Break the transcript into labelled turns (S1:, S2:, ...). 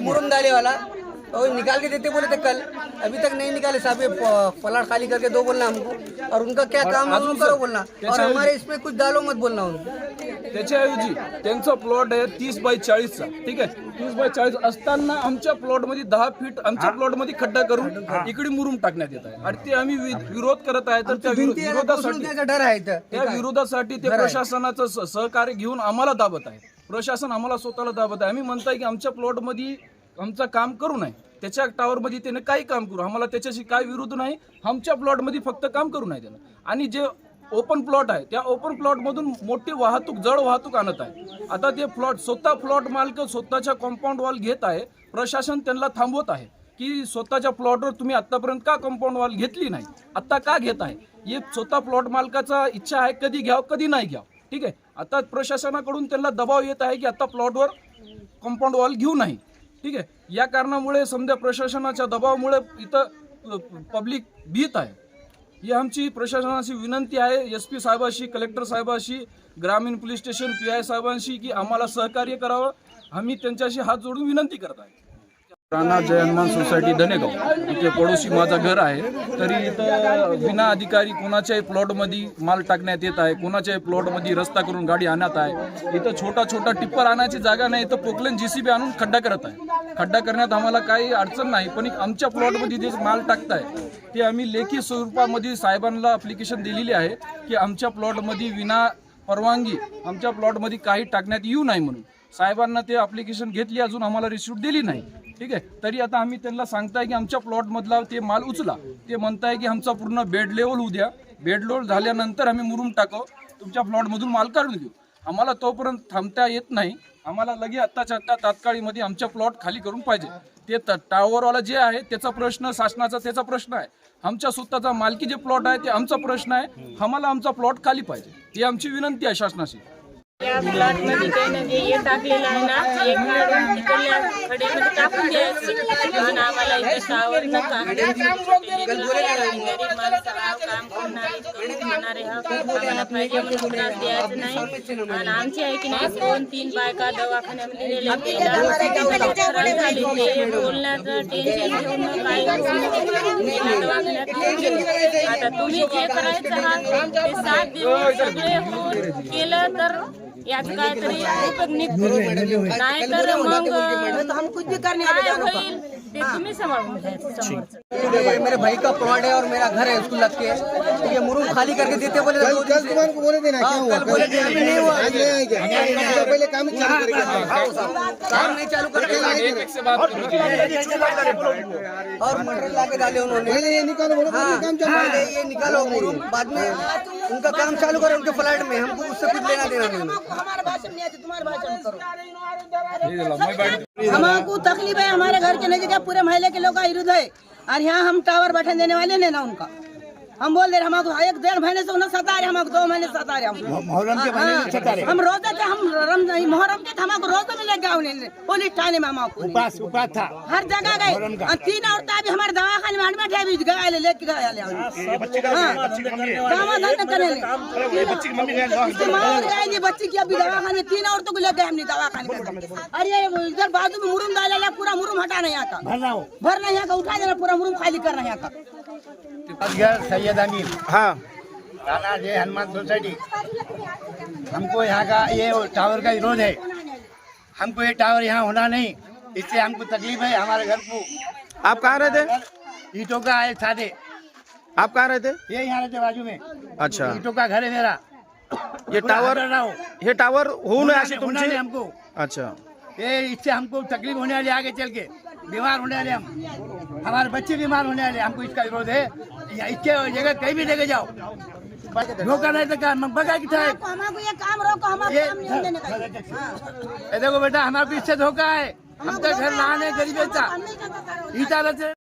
S1: मुरुम डाले वाला। और निकाल के देते बोले थे कल। अभी तक नहीं निकाले साहब ये प- प्लाट खाली करके दो बोलना हमको। और उनका क्या काम है उनको करो बोलना। और हमारे इसमें कुछ डालो मत बोलना उनको।
S2: त्याच्याऐवजी त्यांचा प्लॉट आहे तीस बाय चाळीसचा ठीक आहे? तीस बाय चाळीस असताना आमच्या प्लॉटमध्ये दहा फीट आमच्या प्लॉटमध्ये खड्डा करून इकडे मुरुम टाकण्यात येत आहे. आणि ते आम्ही विरोध करत आहे तर त्या विरोधासाठी त्या विरोधासाठी ते प्रशासनाचं सहकार्य घेऊन आम्हाला दाबत आहे. प्रशासन आम्हाला स्वतःला दाबत आहे. आम्ही म्हणताय की आमच्या प्लॉटमध्ये आमचं काम करू नये. त्याच्या टावरमध्ये त्याने काही काम करू. आम्हाला त्याच्याशी काय विरोध नाही. आमच्या प्लॉटमध्ये फक्त काम करू नये त्यानं. आणि जे ओपन प्लॉट आहे त्या ओपन प्लॉटमधून मोठी वाहतूक जड वाहतूक आणत आहे. आता ते प्लॉट स्वतः प्लॉट मालक स्वतःच्या कॉम्पाऊंड वॉल घेत आहे. प्रशासन त्यांना थांबवत आहे की स्वतःच्या प्लॉटवर तुम्ही आत्तापर्यंत का कंपाऊंड वॉल घेतली नाही? आत्ता का घेत आहे? हे स्वतः प्लॉट मालकाचा इच्छा आहे कधी घ्याव कधी नाही घ्याव. ठीक आहे? आता प्रशासनाकडून त्यांना दबाव येत आहे की आता प्लॉटवर कंपाऊंड वॉल घेऊ नाही. ठीक आहे? या कारणामुळे समजा प्रशासनाच्या दबावामुळे इथं पब्लिक भीत आहे. ही आमची प्रशासनाची विनंती आहे. एस पी साहेबाशी कलेक्टर साहेबाशी ग्रामीण पोलीस स्टेशन पी आय साहेबांशी की आम्हाला सहकार्य करावं. आम्ही त्यांच्याशी हात जोडून विनंती करत आहे. राणा जयनमान सोसायटी धनेगाव इथे पडोशी माझं घर आहे. तरी इथं विना अधिकारी कोणाच्याही प्लॉटमध्ये माल टाकण्यात येत आहे कोणाच्याही प्लॉटमध्ये रस्ता करून गाडी आणत आहे. इथं छोटा छोटा टिप्पर आणायची जागा नाही इथं पोकलेन जीसीबी आणून खड्डा करत आहे. खड्डा करण्यात आम्हाला काही अडचण नाही पण आमच्या प्लॉटमध्ये जे माल टाकताय ते आम्ही लेखी स्वरूपामध्ये साहेबांना अप्लिकेशन दिलेली आहे की आमच्या प्लॉटमध्ये विना परवानगी आमच्या प्लॉटमध्ये काही टाकण्यात येऊ नाही म्हणून. साहेबांना ते अप्लिकेशन घेतली अजून आम्हाला रिसिप्ट दिली नाही. ठीक आहे? तरी आता आम्ही त्यांना सांगताय की आमच्या प्लॉट मधला ते माल उचला. ते म्हणताय की आमचा पूर्ण बेड लेवल उद्या. बेड लेवल झाल्यानंतर आम्ही मुरुम टाकू तुमच्या प्लॉट मधून माल काढून घेऊ आम्हाला तोपर्यंत थांबता येत नाही. आम्हाला लगे आत्ताच्या आत्ता तात्काळीमध्ये आमच्या प्लॉट खाली करून पाहिजे. ते त- टावरवाला जे आहे त्याचा प्रश्न शासनाचा त्याचा प्रश्न आहे. आमच्या स्वतःचा मालकी जे प्लॉट आहे ते आमचा प्रश्न आहे. आम्हाला आमचा प्लॉट खाली पाहिजे. ही आमची विनंती आहे शासनाशी.
S3: या प्लॉटमध्ये काही ना जे हे टाकलेलं आहे ना हे काढून तिकडल्या खड्यामध्ये टाकून द्यायचं. म्हणून आम्हाला इथे शावर नका. गरीब माणसं हा काम करणारे करून घेणारे हा आम्हाला पाहिजे म्हणून त्रास द्यायचा नाही. आणि आमची आहे की नाही दोन तीन बायका दवाखान्यामध्ये नेल्या. ते बोलण्याचं टेन्शन घेऊन गेल्या दवाखान्यात. आता तुम्ही जे करायचं आहात ते साथ देऊन सगळे होऊन केलं तर उपयोग निघतो नाही तर मग काय होईल ते तुम्ही सांभाळून घ्यायचं समोरचं
S1: ये मेरे भाई का प्लॉट है और मेरा घर है उसको लग के। तो ये मुरुम खाली करके देते बोले दिन
S4: को बोले थे ना क्या
S1: हाँ,
S4: हुआ?
S1: बोले अभी नहीं हुआ।
S4: आज नहीं आएँगे हमसे पहले काम ही चालू करेंगे
S1: काम नहीं चालू करके और मटेरियल लाके डाले उन्होंने।
S4: ये निकालो बोलो
S1: हाँ।
S4: काम चालू
S1: ये निकालो मुरुम बाद में। उनका काम चालू करो उनके फ्लैट में हमको उससे कुछ लेना देना नहीं।
S5: हमारे भाषण नहीं आती तुम्हारे भाषण करो। हमको तकलीफ़ है हमारे घर के नज़दीक है, पूरे महल्ले के लोग का विरुद्ध है। और यहाँ हम टावर बैठने देने वाले नहीं ना उनका। हम बोल दे रहे हमको एक डेढ़ महीने से उन्हें सता रहे हमको दो महीने से सता रहे हम। मोहर्रम के महीने सता रहे हम रोज़े थे हम रम मुहर्रम के थे हमको रोज़े में ले गया उन्हें? पुलिस थाने में हमको
S4: उपास उपास था।
S5: हर जगह गए। तीन औरतें अभी हमारे दवाखाने में है अभी गए ले लेके गए ले हाँ। समाधान करने ले उसकी माँ और गए जी बच्ची की अभी दवाखाने तीन औरतों को ले गए हमने दवाखाने में अरे ये इधर बाजू में मुरुम डाले ला पूरा मुरुम हटाना यहाँ का। भरना हो। भरना यहाँ का उठा देना पूरा मुरुम खाली करना यहाँ का।
S4: असगर सैयद अमीर हाँ। राणा जय हनुमान सोसाइटी। हमको यहाँ का ये टावर का विरोध है। हमको ये टावर यहाँ होना नहीं। इससे हमको तकलीफ़ है हमारे घर को।
S6: आप कहाँ रहते
S4: ईटों का है सादे
S6: आप कहाँ रहते?
S4: ये यहाँ रहते बाजू में।
S6: अच्छा।
S4: ईटों का घर है मेरा।
S6: ये टावर
S4: रहा। हूँ
S6: हे टावर अशी तुमची
S4: हमको।
S6: अच्छा।
S4: ये इससे हमको तकलीफ़ होने वाली आगे चल के। बीमार होने वाले हम। हमारे बच्चे बीमार होने वाले हमको इसका विरोध है। इसके जगह कहीं भी लेके जाओ। धोखा नहीं तो काम बगा की था।
S5: ये काम रोको हमारे काम नहीं देने का। हाँ।
S4: देखो बेटा हमारे इससे धोखा है। हम तो घर लाने गरीब ईटा रहते